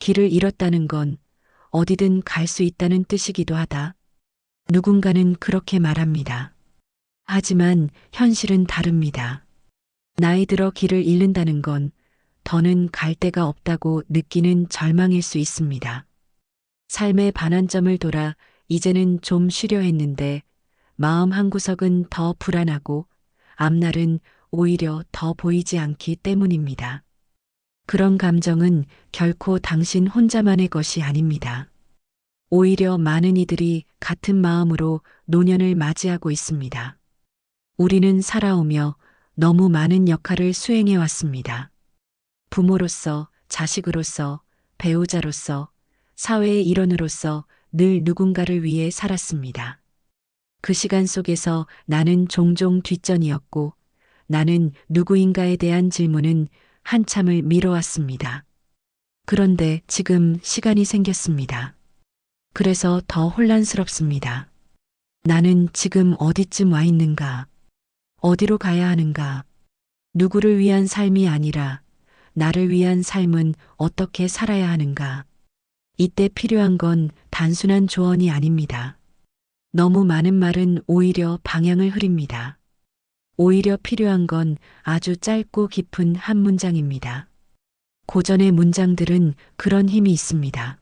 길을 잃었다는 건 어디든 갈 수 있다는 뜻이기도 하다. 누군가는 그렇게 말합니다. 하지만 현실은 다릅니다. 나이 들어 길을 잃는다는 건 더는 갈 데가 없다고 느끼는 절망일 수 있습니다. 삶의 반환점을 돌아 이제는 좀 쉬려 했는데 마음 한구석은 더 불안하고 앞날은 오히려 더 보이지 않기 때문입니다. 그런 감정은 결코 당신 혼자만의 것이 아닙니다. 오히려 많은 이들이 같은 마음으로 노년을 맞이하고 있습니다. 우리는 살아오며 너무 많은 역할을 수행해 왔습니다. 부모로서, 자식으로서, 배우자로서, 사회의 일원으로서 늘 누군가를 위해 살았습니다. 그 시간 속에서 나는 종종 뒷전이었고 나는 누구인가에 대한 질문은 한참을 미뤄왔습니다. 그런데 지금 시간이 생겼습니다. 그래서 더 혼란스럽습니다. 나는 지금 어디쯤 와 있는가? 어디로 가야 하는가? 누구를 위한 삶이 아니라 나를 위한 삶은 어떻게 살아야 하는가? 이때 필요한 건 단순한 조언이 아닙니다. 너무 많은 말은 오히려 방향을 흐립니다. 오히려 필요한 건 아주 짧고 깊은 한 문장입니다. 고전의 문장들은 그런 힘이 있습니다.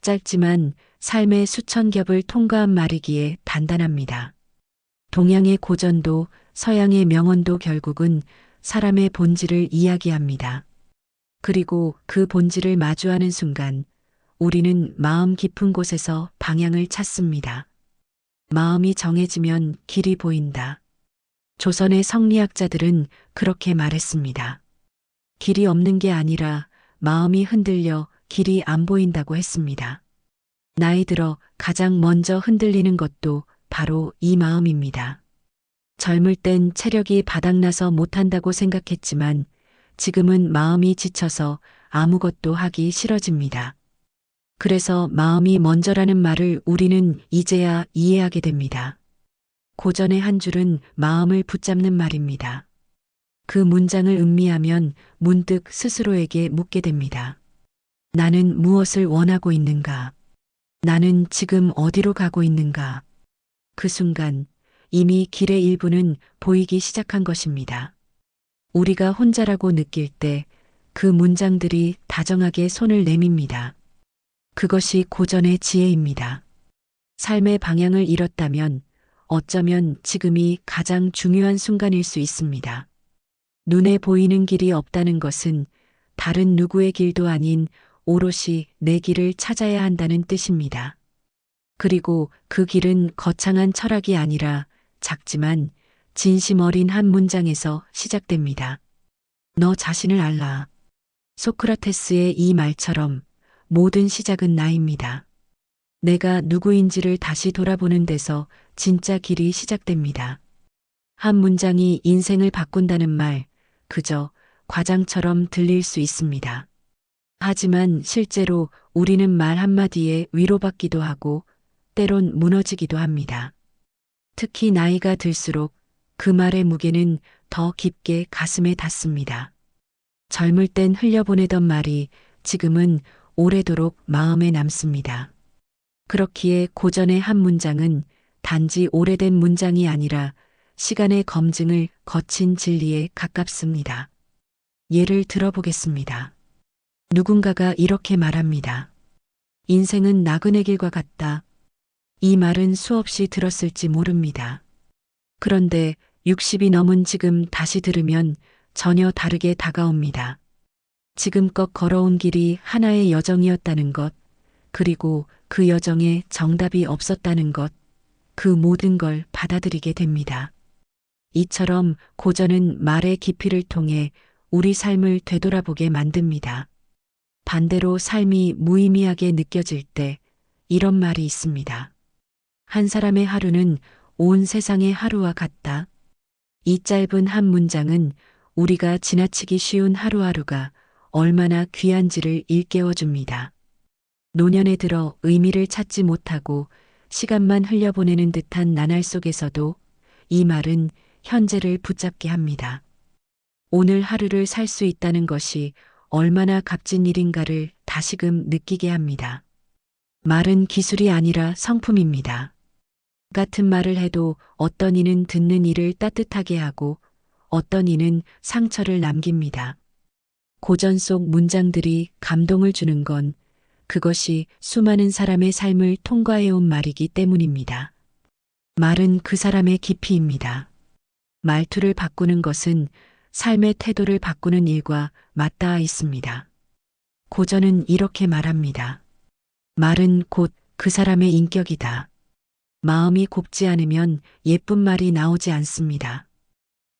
짧지만 삶의 수천 겹을 통과한 말이기에 단단합니다. 동양의 고전도 서양의 명언도 결국은 사람의 본질을 이야기합니다. 그리고 그 본질을 마주하는 순간 우리는 마음 깊은 곳에서 방향을 찾습니다. 마음이 정해지면 길이 보인다. 조선의 성리학자들은 그렇게 말했습니다. 길이 없는 게 아니라 마음이 흔들려 길이 안 보인다고 했습니다. 나이 들어 가장 먼저 흔들리는 것도 바로 이 마음입니다. 젊을 땐 체력이 바닥나서 못한다고 생각했지만 지금은 마음이 지쳐서 아무것도 하기 싫어집니다. 그래서 마음이 먼저라는 말을 우리는 이제야 이해하게 됩니다. 고전의 한 줄은 마음을 붙잡는 말입니다. 그 문장을 음미하면 문득 스스로에게 묻게 됩니다. 나는 무엇을 원하고 있는가? 나는 지금 어디로 가고 있는가? 그 순간 이미 길의 일부는 보이기 시작한 것입니다. 우리가 혼자라고 느낄 때 그 문장들이 다정하게 손을 내밉니다. 그것이 고전의 지혜입니다. 삶의 방향을 잃었다면 어쩌면 지금이 가장 중요한 순간일 수 있습니다. 눈에 보이는 길이 없다는 것은 다른 누구의 길도 아닌 오롯이 내 길을 찾아야 한다는 뜻입니다. 그리고 그 길은 거창한 철학이 아니라 작지만 진심 어린 한 문장에서 시작됩니다. 너 자신을 알라. 소크라테스의 이 말처럼 모든 시작은 나입니다. 내가 누구인지를 다시 돌아보는 데서 진짜 길이 시작됩니다. 한 문장이 인생을 바꾼다는 말, 그저 과장처럼 들릴 수 있습니다. 하지만 실제로 우리는 말 한마디에 위로받기도 하고 때론 무너지기도 합니다. 특히 나이가 들수록 그 말의 무게는 더 깊게 가슴에 닿습니다. 젊을 땐 흘려보내던 말이 지금은 오래도록 마음에 남습니다. 그렇기에 고전의 한 문장은 단지 오래된 문장이 아니라 시간의 검증을 거친 진리에 가깝습니다. 예를 들어보겠습니다. 누군가가 이렇게 말합니다. 인생은 나그네 길과 같다. 이 말은 수없이 들었을지 모릅니다. 그런데 60이 넘은 지금 다시 들으면 전혀 다르게 다가옵니다. 지금껏 걸어온 길이 하나의 여정이었다는 것, 그리고 그 여정에 정답이 없었다는 것, 그 모든 걸 받아들이게 됩니다. 이처럼 고전은 말의 깊이를 통해 우리 삶을 되돌아보게 만듭니다. 반대로 삶이 무의미하게 느껴질 때 이런 말이 있습니다. 한 사람의 하루는 온 세상의 하루와 같다. 이 짧은 한 문장은 우리가 지나치기 쉬운 하루하루가 얼마나 귀한지를 일깨워 줍니다. 노년에 들어 의미를 찾지 못하고 시간만 흘려보내는 듯한 나날 속에서도 이 말은 현재를 붙잡게 합니다. 오늘 하루를 살 수 있다는 것이 얼마나 값진 일인가를 다시금 느끼게 합니다. 말은 기술이 아니라 성품입니다. 같은 말을 해도 어떤 이는 듣는 이를 따뜻하게 하고 어떤 이는 상처를 남깁니다. 고전 속 문장들이 감동을 주는 건 그것이 수많은 사람의 삶을 통과해온 말이기 때문입니다. 말은 그 사람의 깊이입니다. 말투를 바꾸는 것은 삶의 태도를 바꾸는 일과 맞닿아 있습니다. 고전은 이렇게 말합니다. 말은 곧 그 사람의 인격이다. 마음이 곱지 않으면 예쁜 말이 나오지 않습니다.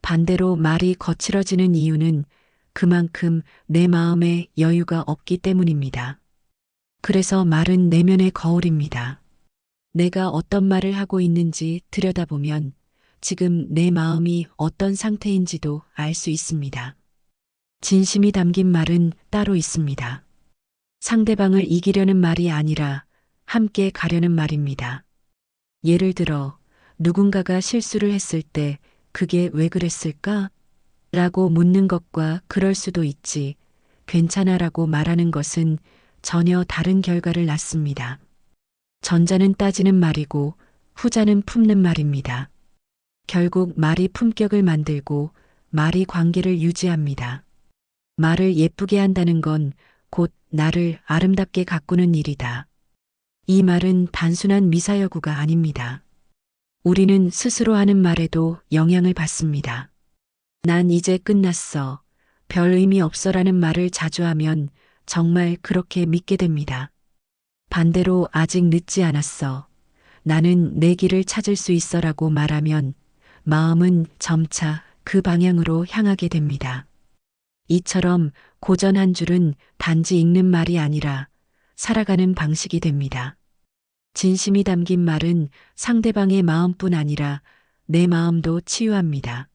반대로 말이 거칠어지는 이유는 그만큼 내 마음에 여유가 없기 때문입니다. 그래서 말은 내면의 거울입니다. 내가 어떤 말을 하고 있는지 들여다보면 지금 내 마음이 어떤 상태인지도 알 수 있습니다. 진심이 담긴 말은 따로 있습니다. 상대방을 이기려는 말이 아니라 함께 가려는 말입니다. 예를 들어 누군가가 실수를 했을 때 그게 왜 그랬을까? 라고 묻는 것과 그럴 수도 있지. 괜찮아 라고 말하는 것은 전혀 다른 결과를 낳습니다. 전자는 따지는 말이고 후자는 품는 말입니다. 결국 말이 품격을 만들고 말이 관계를 유지합니다. 말을 예쁘게 한다는 건 곧 나를 아름답게 가꾸는 일이다. 이 말은 단순한 미사여구가 아닙니다. 우리는 스스로 하는 말에도 영향을 받습니다. 난 이제 끝났어. 별 의미 없어라는 말을 자주 하면 정말 그렇게 믿게 됩니다. 반대로 아직 늦지 않았어. 나는 내 길을 찾을 수 있어라고 말하면 마음은 점차 그 방향으로 향하게 됩니다. 이처럼 고전 한 줄은 단지 읽는 말이 아니라 살아가는 방식이 됩니다. 진심이 담긴 말은 상대방의 마음뿐 아니라 내 마음도 치유합니다.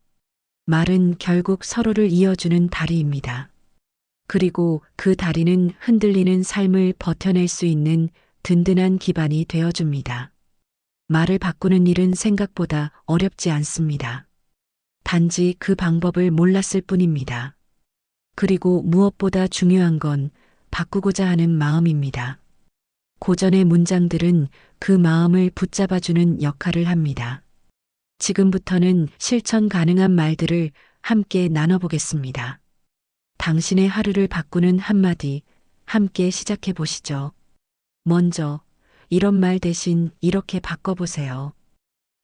말은 결국 서로를 이어주는 다리입니다. 그리고 그 다리는 흔들리는 삶을 버텨낼 수 있는 든든한 기반이 되어줍니다. 말을 바꾸는 일은 생각보다 어렵지 않습니다. 단지 그 방법을 몰랐을 뿐입니다. 그리고 무엇보다 중요한 건 바꾸고자 하는 마음입니다. 고전의 문장들은 그 마음을 붙잡아주는 역할을 합니다. 지금부터는 실천 가능한 말들을 함께 나눠보겠습니다. 당신의 하루를 바꾸는 한마디 함께 시작해 보시죠. 먼저 이런 말 대신 이렇게 바꿔보세요.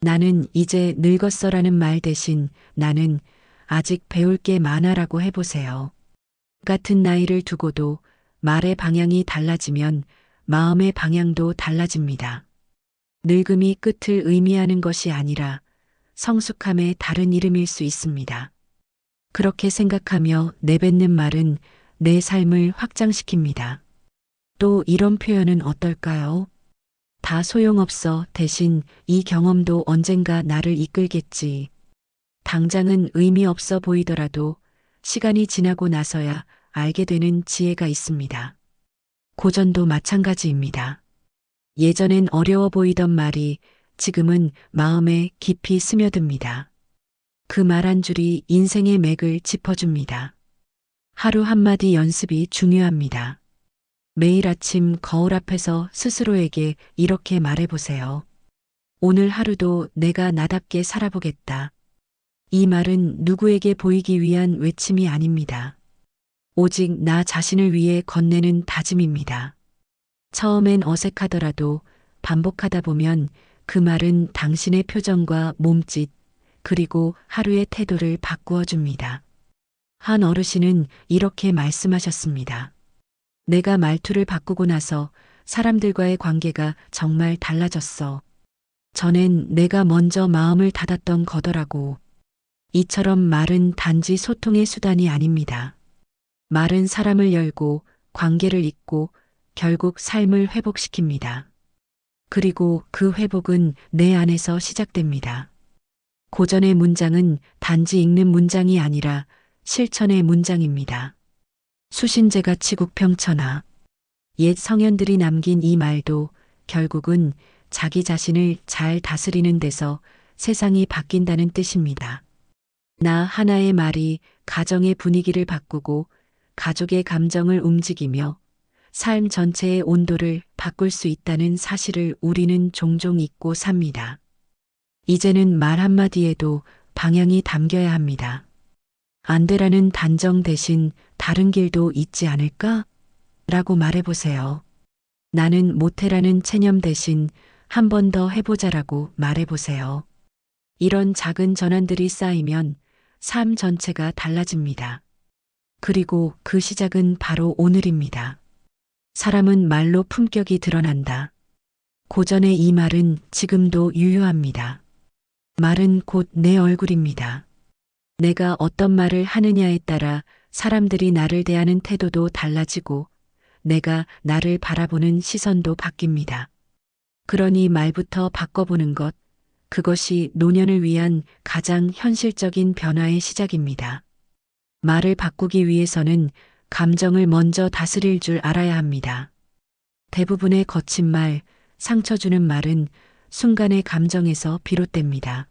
나는 이제 늙었어라는 말 대신 나는 아직 배울 게 많아라고 해보세요. 같은 나이를 두고도 말의 방향이 달라지면 마음의 방향도 달라집니다. 늙음이 끝을 의미하는 것이 아니라 성숙함의 다른 이름일 수 있습니다. 그렇게 생각하며 내뱉는 말은 내 삶을 확장시킵니다. 또 이런 표현은 어떨까요? 다 소용없어 대신 이 경험도 언젠가 나를 이끌겠지. 당장은 의미 없어 보이더라도 시간이 지나고 나서야 알게 되는 지혜가 있습니다. 고전도 마찬가지입니다. 예전엔 어려워 보이던 말이 지금은 마음에 깊이 스며듭니다. 그 말 한 줄이 인생의 맥을 짚어줍니다. 하루 한마디 연습이 중요합니다. 매일 아침 거울 앞에서 스스로에게 이렇게 말해보세요. 오늘 하루도 내가 나답게 살아보겠다. 이 말은 누구에게 보이기 위한 외침이 아닙니다. 오직 나 자신을 위해 건네는 다짐입니다. 처음엔 어색하더라도 반복하다 보면 그 말은 당신의 표정과 몸짓, 그리고 하루의 태도를 바꾸어 줍니다. 한 어르신은 이렇게 말씀하셨습니다. 내가 말투를 바꾸고 나서 사람들과의 관계가 정말 달라졌어. 전엔 내가 먼저 마음을 닫았던 거더라고. 이처럼 말은 단지 소통의 수단이 아닙니다. 말은 사람을 열고 관계를 잇고 결국 삶을 회복시킵니다. 그리고 그 회복은 내 안에서 시작됩니다. 고전의 문장은 단지 읽는 문장이 아니라 실천의 문장입니다. 수신제가 치국평천하. 옛 성현들이 남긴 이 말도 결국은 자기 자신을 잘 다스리는 데서 세상이 바뀐다는 뜻입니다. 나 하나의 말이 가정의 분위기를 바꾸고 가족의 감정을 움직이며 삶 전체의 온도를 바꿀 수 있다는 사실을 우리는 종종 잊고 삽니다. 이제는 말 한마디에도 방향이 담겨야 합니다. 안 되라는 단정 대신 다른 길도 있지 않을까? 라고 말해보세요. 나는 못해라는 체념 대신 한 번 더 해보자라고 말해보세요. 이런 작은 전환들이 쌓이면 삶 전체가 달라집니다. 그리고 그 시작은 바로 오늘입니다. 사람은 말로 품격이 드러난다. 고전의 이 말은 지금도 유효합니다. 말은 곧 내 얼굴입니다. 내가 어떤 말을 하느냐에 따라 사람들이 나를 대하는 태도도 달라지고 내가 나를 바라보는 시선도 바뀝니다. 그러니 말부터 바꿔보는 것, 그것이 노년을 위한 가장 현실적인 변화의 시작입니다. 말을 바꾸기 위해서는 감정을 먼저 다스릴 줄 알아야 합니다. 대부분의 거친 말, 상처 주는 말은 순간의 감정에서 비롯됩니다.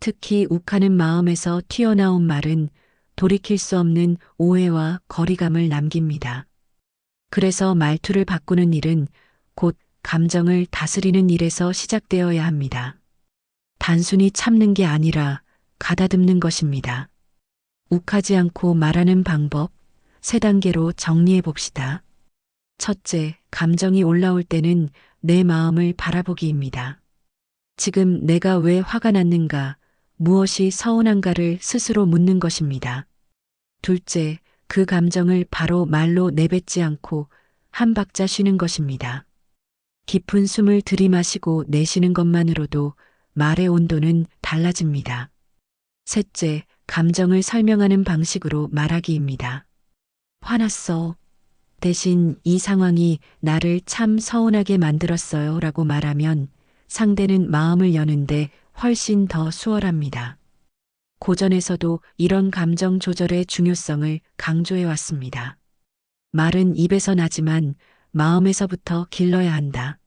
특히 욱하는 마음에서 튀어나온 말은 돌이킬 수 없는 오해와 거리감을 남깁니다. 그래서 말투를 바꾸는 일은 곧 감정을 다스리는 일에서 시작되어야 합니다. 단순히 참는 게 아니라 가다듬는 것입니다. 욱하지 않고 말하는 방법 세 단계로 정리해 봅시다. 첫째, 감정이 올라올 때는 내 마음을 바라보기입니다. 지금 내가 왜 화가 났는가, 무엇이 서운한가를 스스로 묻는 것입니다. 둘째, 그 감정을 바로 말로 내뱉지 않고 한 박자 쉬는 것입니다. 깊은 숨을 들이마시고 내쉬는 것만으로도 말의 온도는 달라집니다. 셋째, 감정을 설명하는 방식으로 말하기입니다. 화났어. 대신 이 상황이 나를 참 서운하게 만들었어요 라고 말하면 상대는 마음을 여는데 훨씬 더 수월합니다. 고전에서도 이런 감정 조절의 중요성을 강조해 왔습니다. 말은 입에서 나지만 마음에서부터 길러야 한다.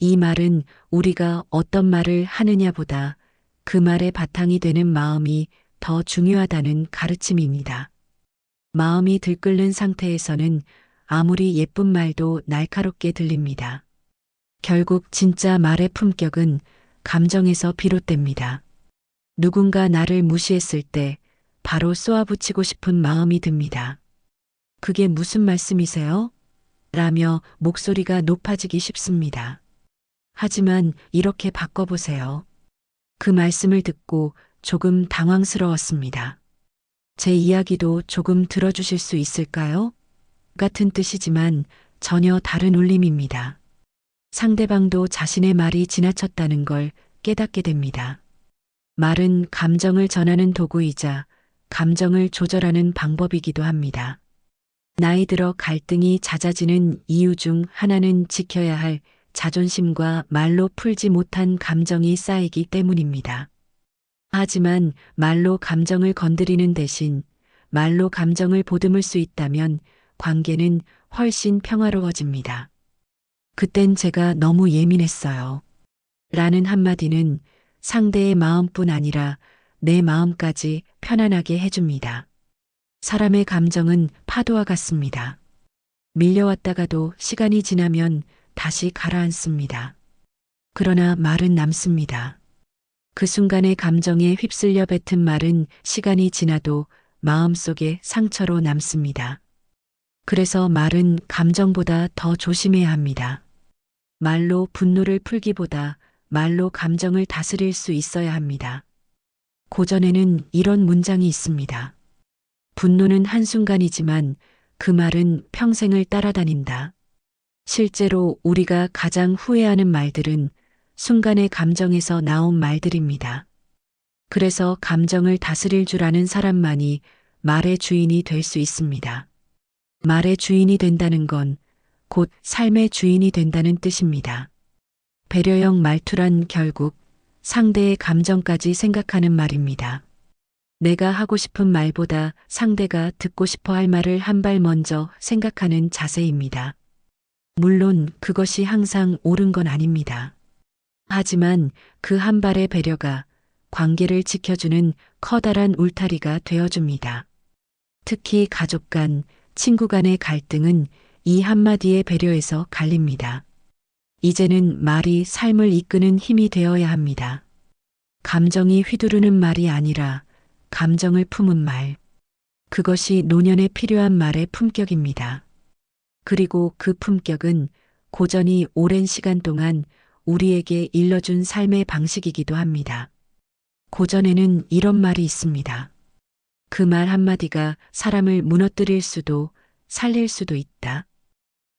이 말은 우리가 어떤 말을 하느냐보다 그 말의 바탕이 되는 마음이 더 중요하다는 가르침입니다. 마음이 들끓는 상태에서는 아무리 예쁜 말도 날카롭게 들립니다. 결국 진짜 말의 품격은 감정에서 비롯됩니다. 누군가 나를 무시했을 때 바로 쏘아붙이고 싶은 마음이 듭니다. 그게 무슨 말씀이세요? 라며 목소리가 높아지기 쉽습니다. 하지만 이렇게 바꿔보세요. 그 말씀을 듣고 조금 당황스러웠습니다. 제 이야기도 조금 들어주실 수 있을까요? 같은 뜻이지만 전혀 다른 울림입니다. 상대방도 자신의 말이 지나쳤다는 걸 깨닫게 됩니다. 말은 감정을 전하는 도구이자 감정을 조절하는 방법이기도 합니다. 나이 들어 갈등이 잦아지는 이유 중 하나는 지켜야 할 자존심과 말로 풀지 못한 감정이 쌓이기 때문입니다. 하지만 말로 감정을 건드리는 대신 말로 감정을 보듬을 수 있다면 관계는 훨씬 평화로워집니다. 그땐 제가 너무 예민했어요. 라는 한마디는 상대의 마음뿐 아니라 내 마음까지 편안하게 해줍니다. 사람의 감정은 파도와 같습니다. 밀려왔다가도 시간이 지나면 다시 가라앉습니다. 그러나 말은 남습니다. 그 순간의 감정에 휩쓸려 뱉은 말은 시간이 지나도 마음속에 상처로 남습니다. 그래서 말은 감정보다 더 조심해야 합니다. 말로 분노를 풀기보다 말로 감정을 다스릴 수 있어야 합니다. 고전에는 이런 문장이 있습니다. 분노는 한순간이지만 그 말은 평생을 따라다닌다. 실제로 우리가 가장 후회하는 말들은 순간의 감정에서 나온 말들입니다. 그래서 감정을 다스릴 줄 아는 사람만이 말의 주인이 될 수 있습니다. 말의 주인이 된다는 건 곧 삶의 주인이 된다는 뜻입니다. 배려형 말투란 결국 상대의 감정까지 생각하는 말입니다. 내가 하고 싶은 말보다 상대가 듣고 싶어 할 말을 한 발 먼저 생각하는 자세입니다. 물론 그것이 항상 옳은 건 아닙니다. 하지만 그 한 발의 배려가 관계를 지켜주는 커다란 울타리가 되어줍니다. 특히 가족 간, 친구 간의 갈등은 이 한마디의 배려에서 갈립니다. 이제는 말이 삶을 이끄는 힘이 되어야 합니다. 감정이 휘두르는 말이 아니라 감정을 품은 말. 그것이 노년에 필요한 말의 품격입니다. 그리고 그 품격은 고전이 오랜 시간 동안 우리에게 일러준 삶의 방식이기도 합니다. 고전에는 이런 말이 있습니다. 그 말 한마디가 사람을 무너뜨릴 수도 살릴 수도 있다.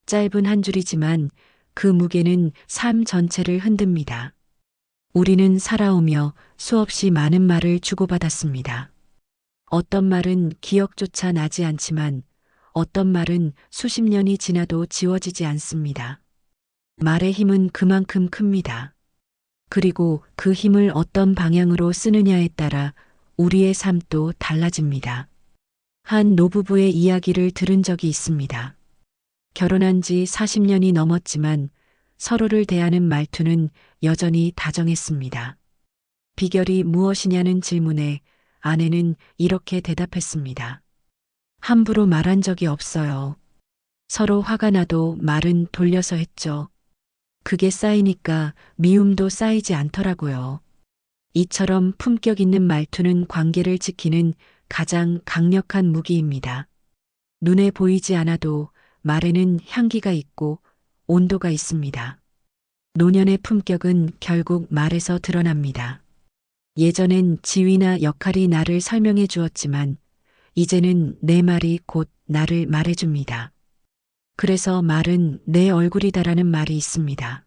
짧은 한 줄이지만 그 무게는 삶 전체를 흔듭니다. 우리는 살아오며 수없이 많은 말을 주고받았습니다. 어떤 말은 기억조차 나지 않지만 어떤 말은 수십 년이 지나도 지워지지 않습니다. 말의 힘은 그만큼 큽니다. 그리고 그 힘을 어떤 방향으로 쓰느냐에 따라 우리의 삶도 달라집니다. 한 노부부의 이야기를 들은 적이 있습니다. 결혼한 지 40년이 넘었지만 서로를 대하는 말투는 여전히 다정했습니다. 비결이 무엇이냐는 질문에 아내는 이렇게 대답했습니다. 함부로 말한 적이 없어요. 서로 화가 나도 말은 돌려서 했죠. 그게 쌓이니까 미움도 쌓이지 않더라고요. 이처럼 품격 있는 말투는 관계를 지키는 가장 강력한 무기입니다. 눈에 보이지 않아도 말에는 향기가 있고 온도가 있습니다. 노년의 품격은 결국 말에서 드러납니다. 예전엔 지위나 역할이 나를 설명해 주었지만 이제는 내 말이 곧 나를 말해줍니다. 그래서 말은 내 얼굴이다라는 말이 있습니다.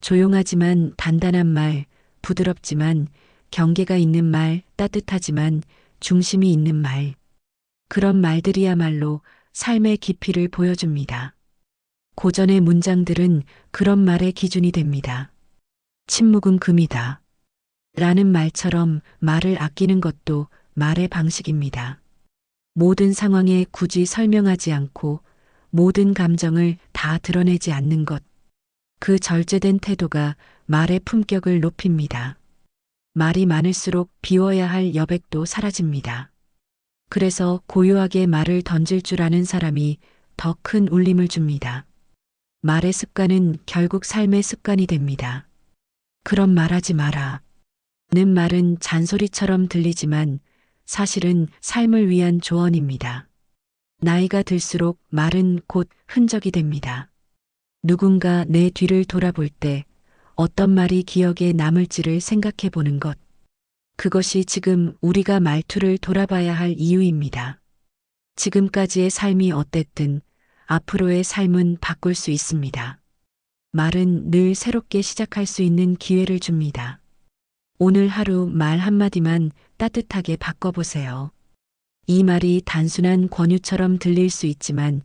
조용하지만 단단한 말, 부드럽지만 경계가 있는 말, 따뜻하지만 중심이 있는 말. 그런 말들이야말로 삶의 깊이를 보여줍니다. 고전의 문장들은 그런 말의 기준이 됩니다. 침묵은 금이다. 라는 말처럼 말을 아끼는 것도 말의 방식입니다. 모든 상황에 굳이 설명하지 않고 모든 감정을 다 드러내지 않는 것. 그 절제된 태도가 말의 품격을 높입니다. 말이 많을수록 비워야 할 여백도 사라집니다. 그래서 고요하게 말을 던질 줄 아는 사람이 더 큰 울림을 줍니다. 말의 습관은 결국 삶의 습관이 됩니다. 그런 말하지 마라. 는 말은 잔소리처럼 들리지만 사실은 삶을 위한 조언입니다. 나이가 들수록 말은 곧 흔적이 됩니다. 누군가 내 뒤를 돌아볼 때 어떤 말이 기억에 남을지를 생각해 보는 것. 그것이 지금 우리가 말투를 돌아봐야 할 이유입니다. 지금까지의 삶이 어땠든 앞으로의 삶은 바꿀 수 있습니다. 말은 늘 새롭게 시작할 수 있는 기회를 줍니다. 오늘 하루 말 한마디만 따뜻하게 바꿔보세요. 이 말이 단순한 권유처럼 들릴 수 있지만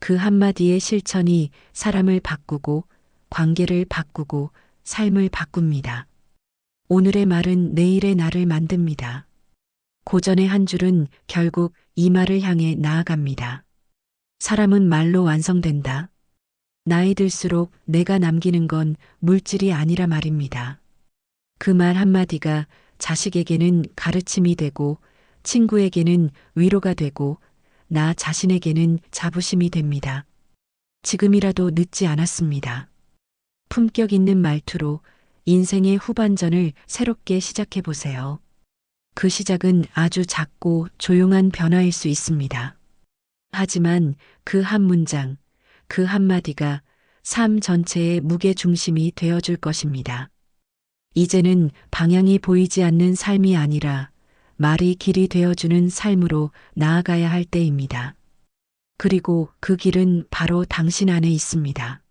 그 한마디의 실천이 사람을 바꾸고 관계를 바꾸고 삶을 바꿉니다. 오늘의 말은 내일의 나를 만듭니다. 고전의 한 줄은 결국 이 말을 향해 나아갑니다. 사람은 말로 완성된다. 나이 들수록 내가 남기는 건 물질이 아니라 말입니다. 그 말 한마디가 자식에게는 가르침이 되고 친구에게는 위로가 되고 나 자신에게는 자부심이 됩니다. 지금이라도 늦지 않았습니다. 품격 있는 말투로 인생의 후반전을 새롭게 시작해 보세요. 그 시작은 아주 작고 조용한 변화일 수 있습니다. 하지만 그 한 문장, 그 한마디가 삶 전체의 무게 중심이 되어줄 것입니다. 이제는 방향이 보이지 않는 삶이 아니라 말이 길이 되어주는 삶으로 나아가야 할 때입니다. 그리고 그 길은 바로 당신 안에 있습니다.